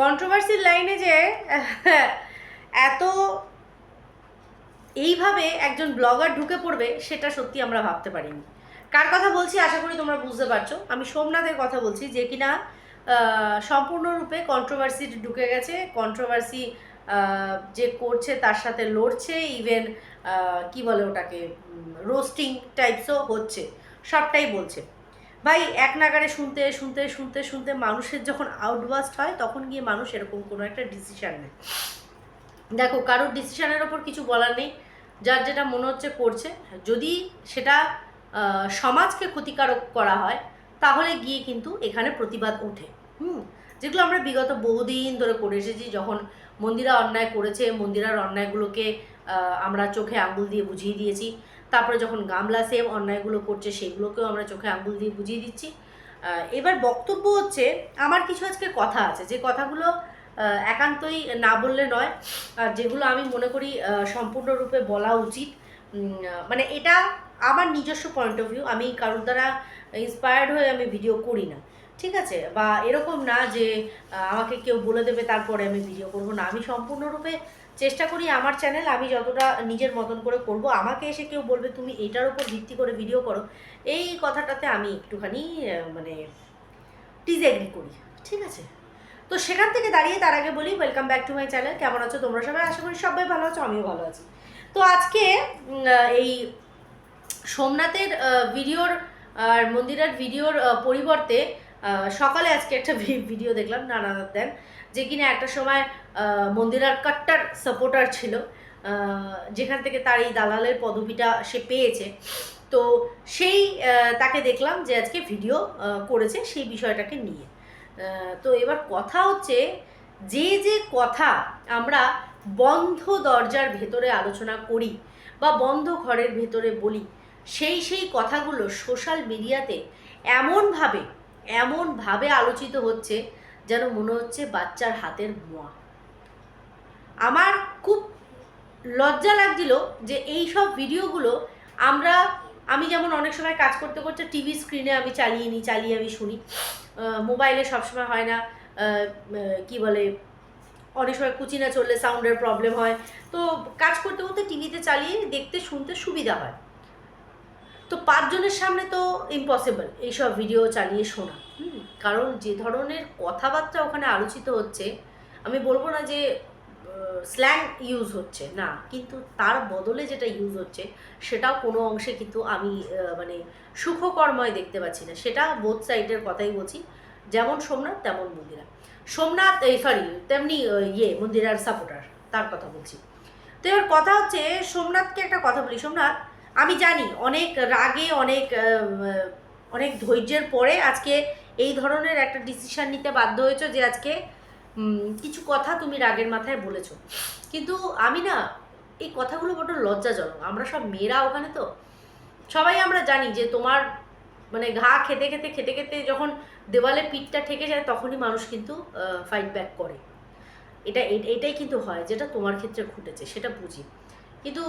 কন্ট্রোভার্সির লাইনে যে, এত এইভাবে একজন ব্লগার ঢুকে পড়বে, সেটা সত্যি আমরা ভাবতে পারিনি। কার কথা বলছি আশা করি তোমরা বুঝতে পারছ। আমি সোমনাথের কথা বলছি যে কিনা সম্পূর্ণরূপে কন্ট্রোভার্সি ঢুকে গেছে। কন্ট্রোভার্সি যে করছে তার সাথে লড়ছে ইভেন কি বলে ওটাকে রোস্টিং টাইপসও হচ্ছে। সবটাই বলছে। ভাই, এক নাগারে শুনতে শুনতে শুনতে শুনতে মানুষের যখন আউটবাস্ট হয়, তখন গিয়ে মানুষ এরকম কোনো একটা ডিসিশান নেয়। দেখো, কারোর ডিসিশানের ওপর কিছু বলার নেই, যার যেটা মনে হচ্ছে করছে। যদি সেটা সমাজকে ক্ষতিকারক করা হয়, তাহলে গিয়ে কিন্তু এখানে প্রতিবাদ ওঠে হুম? যেগুলো আমরা বিগত বহুদিন ধরে করে এসেছি, যখন মন্দিরা অন্যায় করেছে, মন্দিরার অন্যায়গুলোকে আমরা চোখে আঙুল দিয়ে বুঝিয়ে দিয়েছি। তারপরে যখন গামলা সেম অন্যায়গুলো করছে, সেগুলোকেও আমরা চোখে আঙ্গুল দিয়ে বুঝিয়ে দিচ্ছি। এবার বক্তব্য হচ্ছে, আমার কিছু আজকে কথা আছে, যে কথাগুলো একান্তই না বললে নয়, আর যেগুলো আমি মনে করি সম্পূর্ণরূপে বলা উচিত। মানে এটা আমার নিজস্ব পয়েন্ট অফ ভিউ আমি কারোর দ্বারা ইন্সপায়ার্ড হয়ে আমি ভিডিও করি না, ঠিক আছে? বা এরকম না যে আমাকে কেউ বলে দেবে, তারপরে আমি ভিডিও করব না। আমি সম্পূর্ণরূপে চেষ্টা করি আমার চ্যানেল আমি যতটা নিজের মতন করে করব। আমাকে এসে কেউ বলবে, তুমি এটার উপর ভিত্তি করে ভিডিও করো। এই কথাটাতে আমি একটুখানি মানে ডিসএগ্রি করি। ঠিক আছে? তো সেখান থেকে দাঁড়িয়ে তার আগে বলি welcome back to my channel কেমন আছো তোমরা সবাই? আশা করি সবাই ভালো আছো, আমিও ভালো আছি। তো আজকে এই সোমনাথের ভিডিওর আর মন্দিরের ভিডিওর পরিবর্তে সকালে আজকে একটা ভিডিও দেখলাম, নানা দেন। যে কিনা একটা সময় মন্দিরার কাট্টার সাপোর্টার ছিল যেখান থেকে তার এই দালালের পদবিটা সে পেয়েছে। তো সেই তাকে দেখলাম যে আজকে ভিডিও করেছে সেই বিষয়টাকে নিয়ে। তো এবার কথা হচ্ছে যে যে কথা আমরা বন্ধ দরজার ভেতরে আলোচনা করি বা বন্ধ ঘরের ভেতরে বলি, সেই সেই কথাগুলো সোশ্যাল মিডিয়াতে এমনভাবে এমনভাবে আলোচিত হচ্ছে যেন মনে হচ্ছে বাচ্চার হাতের মোয়া। আমার খুব লজ্জা লাগছিল যে এই সব ভিডিওগুলো আমরা আমি যেমন অনেক সময় কাজ করতে করতে টিভি স্ক্রিনে আমি চালিয়ে নিই চালিয়ে আমি শুনি। মোবাইলে সবসময় হয় না কি বলে অনেক সময় কুচি না চললে সাউন্ডের প্রবলেম হয়। তো কাজ করতে করতে টিভিতে চালিয়ে দেখতে শুনতে সুবিধা হয়। তো পাঁচজনের সামনে তো ইম্পসিবল এইসব ভিডিও চালিয়ে শোনা। হুম, কারণ যে ধরনের কথাবার্তা ওখানে আলোচিত হচ্ছে, আমি বলব না যে স্ল্যাং ইউজ হচ্ছে, না। কিন্তু তার বদলে যেটা ইউজ হচ্ছে, সেটাও কোনো অংশে কিন্তু আমি মানে সুখকর্ময় দেখতে পাচ্ছি না। সেটা বোথ সাইডের কথাই বলছি। যেমন সোমনাথ, তেমন মন্দিরা। সোমনাথ, এই সরি তেমনি ইয়ে মন্দিরার সাপোর্টার তার কথা বলছি। তো এবার কথা হচ্ছে, সোমনাথকে একটা কথা বলি। সোমনাথ, আমি জানি অনেক রাগে, অনেক অনেক ধৈর্যের পরে আজকে এই ধরনের একটা ডিসিশন নিতে বাধ্য হয়েছো যে আজকে কিছু কথা তুমি রাগের মাথায় বলেছ। কিন্তু আমি না, এই কথাগুলো বড্ড লজ্জাজনক। আমরা সব মেয়েরা ওখানে তো। সবাই আমরা জানি যে তোমার মানে ঘা খেতে খেতে খেতে খেতে যখন দেওয়ালে পিঠটা ঠেকে যায়, তখনই মানুষ কিন্তু ফাইট ব্যাক করে। এটা এটাই কিন্তু হয়, যেটা তোমার ক্ষেত্রে ঘটেছে, সেটা বুঝি। কিন্তু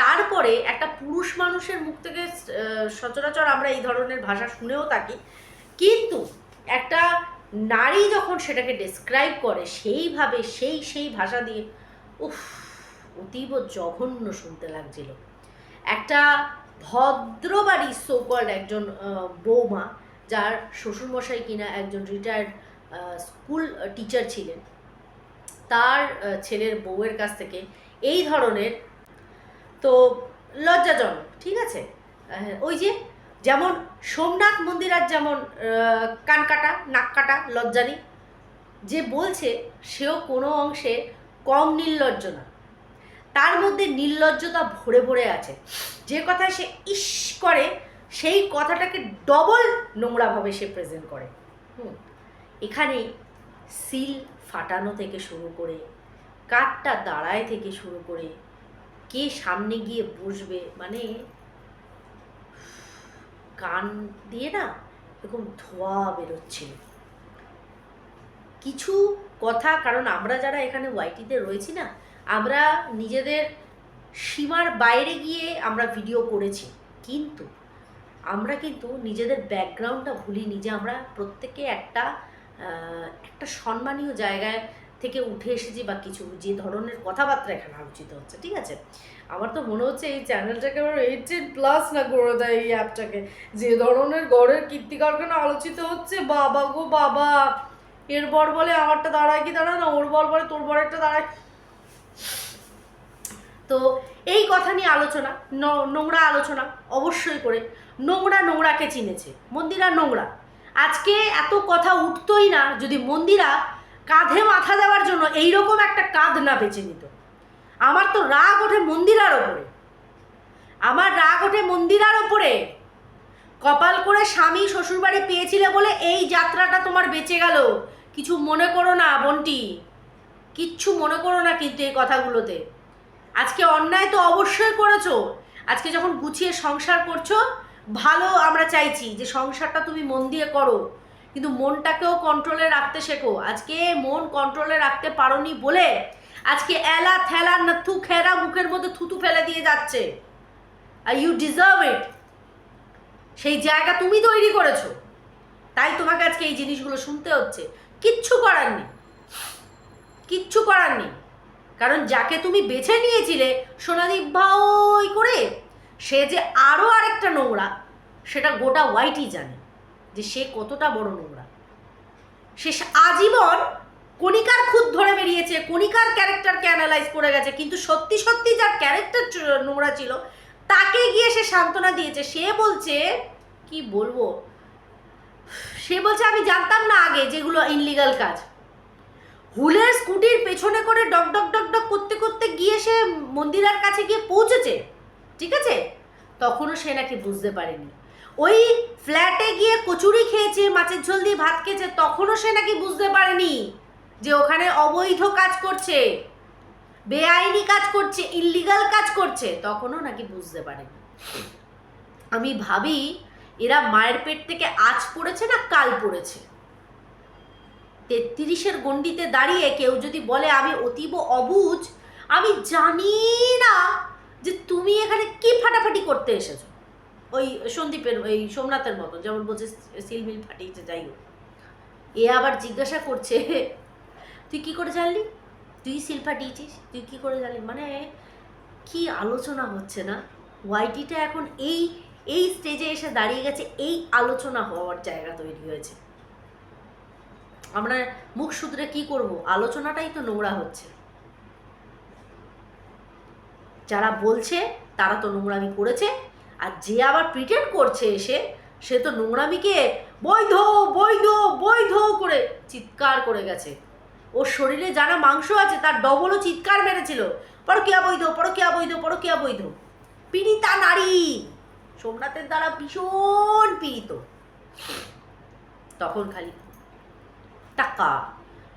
তারপরে একটা পুরুষ মানুষের মুখ থেকে সচরাচর আমরা এই ধরনের ভাষা শুনেও থাকি। কিন্তু একটা নারী যখন সেটাকে ডেসক্রাইব করে সেইভাবে, সেই সেই ভাষা দিয়ে, উফ, অতীব জঘন্য শুনতে লাগছিল। একটা ভদ্রবাড়ি সোকল্ড একজন বৌমা যার শ্বশুরমশাই কিনা একজন রিটায়ার্ড স্কুল টিচার ছিলেন, তার ছেলের বউয়ের কাছ থেকে এই ধরনের, তো লজ্জাজনক, ঠিক আছে? ওই যে যেমন সোমনাথ মন্দির আর যেমন কানকাটা কান কাটা, নাক কাটা, লজ্জা নেই। যে বলছে, সেও কোনো অংশে কম নির্লজ্জ না। তার মধ্যে নির্লজ্জতা ভরে ভরে আছে। যে কথায় সে ইস করে, সেই কথাটাকে ডবল নোংরাভাবে সে প্রেজেন্ট করে। হুম। এখানে সিল ফাটানো থেকে শুরু করে, কাঠটা দাঁড়ায় থেকে শুরু করে, কে সামনে গিয়ে বসবে মানে কান দিয়ে না এরকম ধোয়া বেরোচ্ছিল। কিছু কথা, কারণ আমরা যারা এখানে ওয়াইটিতে রয়েছি না, আমরা নিজেদের সীমার বাইরে গিয়ে আমরা ভিডিও করেছি। কিন্তু আমরা কিন্তু নিজেদের ব্যাকগ্রাউন্ডটা ভুলিনি যে আমরা প্রত্যেকে একটা একটা সম্মানীয় জায়গায় থেকে উঠে এসেছি বা কিছু, যে ধরনের কথাবার্তা এখানে আলোচিত হচ্ছে, ঠিক আছে? আমার তো মনে হচ্ছে এই চ্যানেলটাকে আবার এইটিন প্লাস না করে দেয় এই অ্যাপটাকে যে ধরনের গড়ের কীর্তি কারখানা আলোচিত হচ্ছে, বাবা গো বাবা! এর বর বলে আমারটা দাঁড়ায় কি দাঁড়ায় না, ওর বর বলে তোর বরেরটা দাঁড়ায়। তো এই কথা নিয়ে আলোচনা নোংরা আলোচনা, অবশ্যই করে, নোংরা নোংরাকে চিনেছে, মন্দিরা নোংরা। আজকে এত কথা উঠতোই না, যদি মন্দিরা কাঁধে মাথা দেওয়ার জন্য এইরকম একটা কাঁধ না বেছে নিত। আমার তো রাগ ওঠে মন্দিরার ওপরে। আমার রাগ ওঠে মন্দিরার ওপরে। কপাল করে স্বামী শ্বশুরবাড়ি পেয়েছিলে বলে এই যাত্রাটা তোমার বেঁচে গেল। কিছু মনে করো না, বন্টি। কিচ্ছু মনে করো না কিন্তু এই কথাগুলোতে। আজকে অন্যায় তো অবশ্যই করেছ। আজকে যখন গুছিয়ে সংসার করছ, ভালো আমরা চাইছি যে সংসারটা তুমি মন দিয়ে করো। কিন্তু মনটাকেও কন্ট্রোলে রাখতে শেখো। আজকে মন কন্ট্রোলে রাখতে পারোনি বলে আজকে এলা থেলা নাথু খেরা মুখের মধ্যে থুতু ফেলে দিয়ে যাচ্ছে। আর ইউ ডিজার্ভ ইট সেই জায়গা তুমি তৈরি করেছ। তাই তোমাকে আজকে এই জিনিসগুলো শুনতে হচ্ছে। কিচ্ছু করার নেই। কিচ্ছু করার নেই। কারণ যাকে তুমি বেছে নিয়েছিলে, সোনাদীপ ভাই করে, সে যে আরও আরেকটা নোংরা, সেটা গোটা হোয়াইটই জানে। যে সে কতটা বড় নোংরা। সে আজীবন কণিকার খুদ ধরে বেরিয়েছে, কণিকার ক্যারেক্টারকে অ্যানালাইজ করে গেছে, কিন্তু সত্যি সত্যি যার ক্যারেক্টার নোংরা ছিল তাকে গিয়ে সে সান্ত্বনা দিয়েছে। সে বলছে, কি বলব? সে বলছে, আমি জানতাম না আগে যেগুলো ইনলিগাল কাজ। হুলের স্কুটির পেছনে করে ডক ডক ডক ডক করতে করতে গিয়ে সে মন্দিরার কাছে গিয়ে পৌঁছেছে, ঠিক আছে? তখনও সে নাকি বুঝতে পারেনি। ওই ফ্ল্যাটে গিয়ে কচুরি খেয়েছে, মাছের ঝোল দিয়ে ভাত খেয়েছে, তখনও সে নাকি বুঝতে পারেনি যে ওখানে অবৈধ কাজ করছে, বেআইনি কাজ করছে ইল্লিগাল কাজ করছে, তখনও নাকি বুঝতে পারেনি। আমি ভাবি, এরা মায়ের পেট থেকে আজ পড়েছে না কাল পড়েছে? তেত্রিশের গণ্ডিতে দাঁড়িয়ে কেউ যদি বলে আমি অতীব অবুজ, আমি জানি না যে তুমি এখানে কি ফাটাফাটি করতে এসেছ। ওই সন্দীপের, ওই সোমনাথের মতো যেমন বলছে সিলমিল ফাটিয়েছে যাই হোক। এ আবার জিজ্ঞাসা করছে, তুই কি করে জানলি? তুই সিল ফাটিয়েছিস? তুই কি করে জানলি? মানে কি আলোচনা হচ্ছে না? ওয়াইটিটা এখন এই এই স্টেজে এসে দাঁড়িয়ে গেছে, এই আলোচনা হওয়ার জায়গা তৈরি হয়েছে। আমরা মুখ শুধরে কি করব? আলোচনাটাই তো নোংরা হচ্ছে। যারা বলছে, তারা তো নোংরামি করেছে আর যে আবার প্রিটেন্ড করছে এসে, সে তো নোংরামিকে বৈধ বৈধ বৈধ করে চিৎকার করে গেছে। ওর শরীরে যারা মাংস আছে, তার ডবলও চিৎকার মেরেছিল। পরকিয়া বৈধ পরকিয়া বৈধ পরকিয়া বৈধ পীড়িতা নারী। সোমনাথের দ্বারা ভীষণ পীড়িত। তখন খালি টাকা।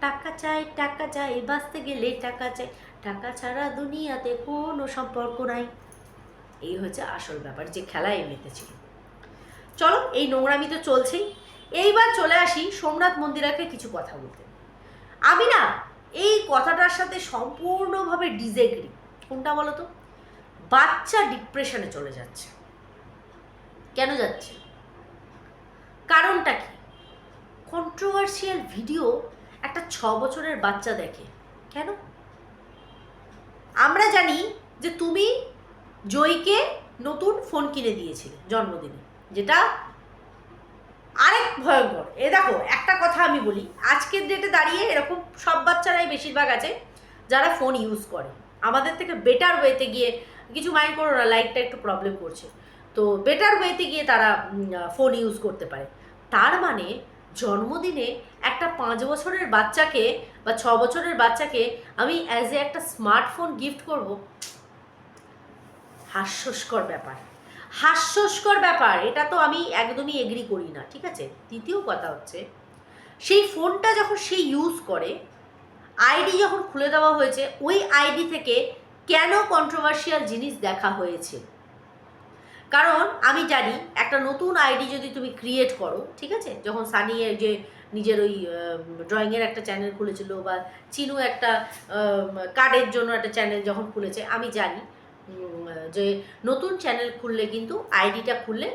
টাকা চাই টাকা চাই, বাঁচতে গেলে টাকা চাই। টাকা ছাড়া দুনিয়াতে কোনো সম্পর্ক নাই। এই হচ্ছে আসল ব্যাপার যে খেলায় মেতেছিল চলো, এই নোংরামি তো চলছেই। এইবার চলে আসি সোমনাথ মন্দিরাকে কিছু কথা বলতে। আমি না, এই কথাটার সাথে সম্পূর্ণভাবে ডিজেগ্রি কোনটা বলো তো? বাচ্চা ডিপ্রেশনে চলে যাচ্ছে। কেন যাচ্ছে? কারণটা কি? কন্ট্রোভার্সিয়াল ভিডিও একটা ছ বছরের বাচ্চা দেখে। কেন? আমরা জানি যে তুমি জয়কে নতুন ফোন কিনে দিয়েছিলে জন্মদিনে, যেটা আরেক ভয়ঙ্কর। এ দেখো, একটা কথা আমি বলি, আজকের ডেটে দাঁড়িয়ে এরকম সব বাচ্চারাই বেশিরভাগ আছে যারা ফোন ইউজ করে। আমাদের থেকে বেটার ওয়েতে গিয়ে, কিছু মাইন্ড করো না লাইটটা একটু প্রবলেম করছে। তো বেটার ওয়েতে গিয়ে তারা ফোন ইউজ করতে পারে। তার মানে জন্মদিনে একটা পাঁচ বছরের বাচ্চাকে বা ছ বছরের বাচ্চাকে আমি অ্যাজ এ একটা স্মার্টফোন গিফট করব হাস্যস্কর ব্যাপার। হাস্যস্কর ব্যাপার, এটা তো আমি একদমই এগ্রি করি না, ঠিক আছে? তৃতীয় কথা হচ্ছে, সেই ফোনটা যখন সে ইউজ করে আইডি যখন খুলে দেওয়া হয়েছে, ওই আইডি থেকে কেন কন্ট্রোভার্সিয়াল জিনিস দেখা হয়েছে? কারণ আমি জানি, একটা নতুন আইডি যদি তুমি ক্রিয়েট করো, ঠিক আছে? যখন সানি এর যে নিজের ওই ড্রয়িংয়ের একটা চ্যানেল খুলেছিল বা চিনু একটা কার্ডের জন্য একটা চ্যানেল যখন খুলেছে, আমি জানি যে নতুন চ্যানেল খুললে কিন্তু আইডিটা খুললে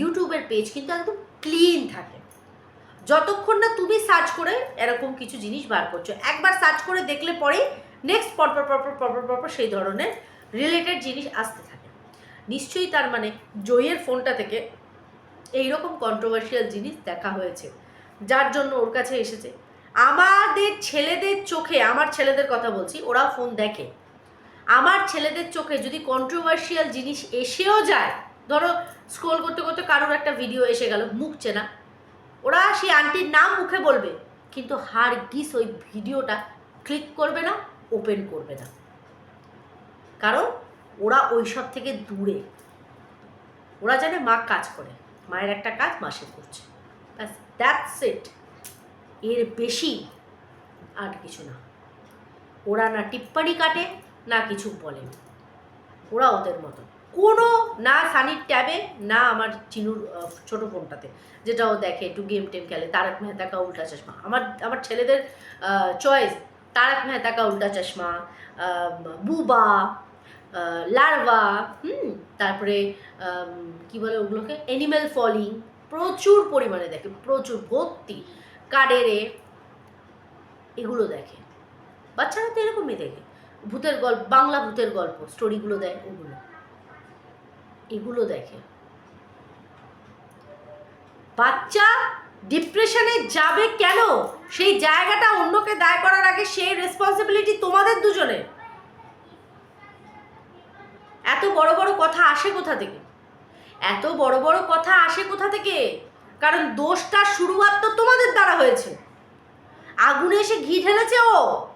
ইউটিউবের পেজ কিন্তু একদম ক্লিন থাকে। যতক্ষণ না তুমি সার্চ করে এরকম কিছু জিনিস বার করছ। একবার সার্চ করে দেখলে পরেই নেক্সট পরপর পরপর পরপর পরপর সেই ধরনের রিলেটেড জিনিস আসতে থাকে। নিশ্চয়ই তার মানে জয়ের ফোনটা থেকে এইরকম কন্ট্রোভার্সিয়াল জিনিস দেখা হয়েছে, যার জন্য ওর কাছে এসেছে। আমাদের ছেলেদের চোখে, আমার ছেলেদের কথা বলছি ওরা ফোন দেখে। আমার ছেলেদের চোখে যদি কন্ট্রোভার্সিয়াল জিনিস এসেও যায়, ধরো স্ক্রোল করতে করতে কারোর একটা ভিডিও এসে গেল, মুখ চেনা, ওরা সেই আন্টির নাম মুখে বলবে, কিন্তু হার গিস ওই ভিডিওটা ক্লিক করবে না ওপেন করবে না। কারণ ওরা ওইসব থেকে দূরে। ওরা জানে মা কাজ করে, মায়ের একটা কাজ মাসে করছে। ব্যাস দ্যাটস ইট এর বেশি আর কিছু না। ওরা না টিপ্পানি কাটে না কিছু বলে ওরা ওদের মতো। কোনো না সানির ট্যাবে, না আমার চিনুর ছোট ফোনটাতে যেটা ও দেখে একটু গেম টেম খেলে, তারক মেহতা কা উল্টা চশমা। আমার আমার ছেলেদের চয়েস তারক মেহতা কা উল্টা চশমা বুবা লার্ভা, হুম, তারপরে কি বলে ওগুলোকে? অ্যানিম্যাল ফলিং প্রচুর পরিমাণে দেখে, প্রচুর ভর্তি, কাডেরে, এগুলো দেখে। বাচ্চারা তো এরকমই দেখে। ভূতের গল্প, বাংলা ভূতের গল্প স্টোরিগুলো দেয় ওগুলো। এগুলো দেখে। বাচ্চা ডিপ্রেশনে যাবে কেন? সেই জায়গাটা অন্যকে দায় করার আগে সেই রেসপন্সিবিলিটি তোমাদের দুজনের। এত বড় বড় কথা আসে কোথা থেকে? এত বড় বড় কথা আসে কোথা থেকে? কারণ দোষটা শুরুয়াত তো তোমাদের দ্বারা হয়েছে। আগুনে এসে ঘি ঢেলেছে ও।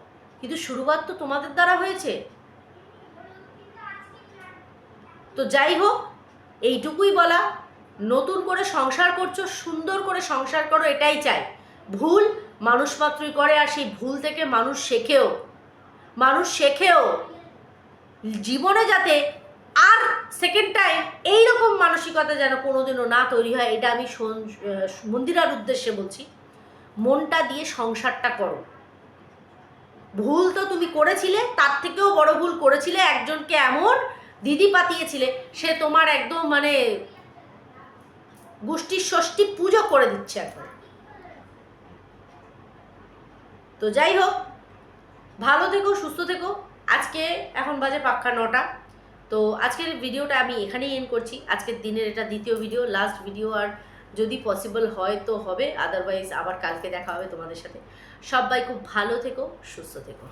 কিন্তু শুরুয়াত তো তোমাদের দ্বারা হয়েছে। তো যাই হোক, এইটুকুই বলা। নতুন করে সংসার করছ, সুন্দর করে সংসার করো, এটাই চাই। ভুল মানুষ মাত্রই করে আর সেই ভুল থেকে মানুষ শেখেও। মানুষ শেখেও জীবনে যাতে আর সেকেন্ড টাইম এইরকম মানসিকতা যেন কোনোদিনও না তৈরি হয়, এটা আমি মন্দিরার উদ্দেশ্যে বলছি। মনটা দিয়ে সংসারটা করো। ভুল তো তুমি করেছিলে, তার থেকেও বড় ভুল করেছিলে, একজনকে এমন দিদি পাতিয়েছিলে, সে তোমার একদম মানে গোষ্ঠীর ষষ্ঠী পুজো করে দিচ্ছে একবার তো যাই হোক, ভালো থেকো, সুস্থ থেকো। আজকে এখন বাজে পাক্কা নটা। তো আজকের ভিডিওটা আমি এখানেই এন্ড করছি। আজকের দিনের এটা দ্বিতীয় ভিডিও লাস্ট ভিডিও আর যদি পসিবল হয় তো হবে আদারওয়াইজ আবার কালকে দেখা হবে তোমাদের সাথে। সবাই খুব ভালো থেকো, সুস্থ থেকো।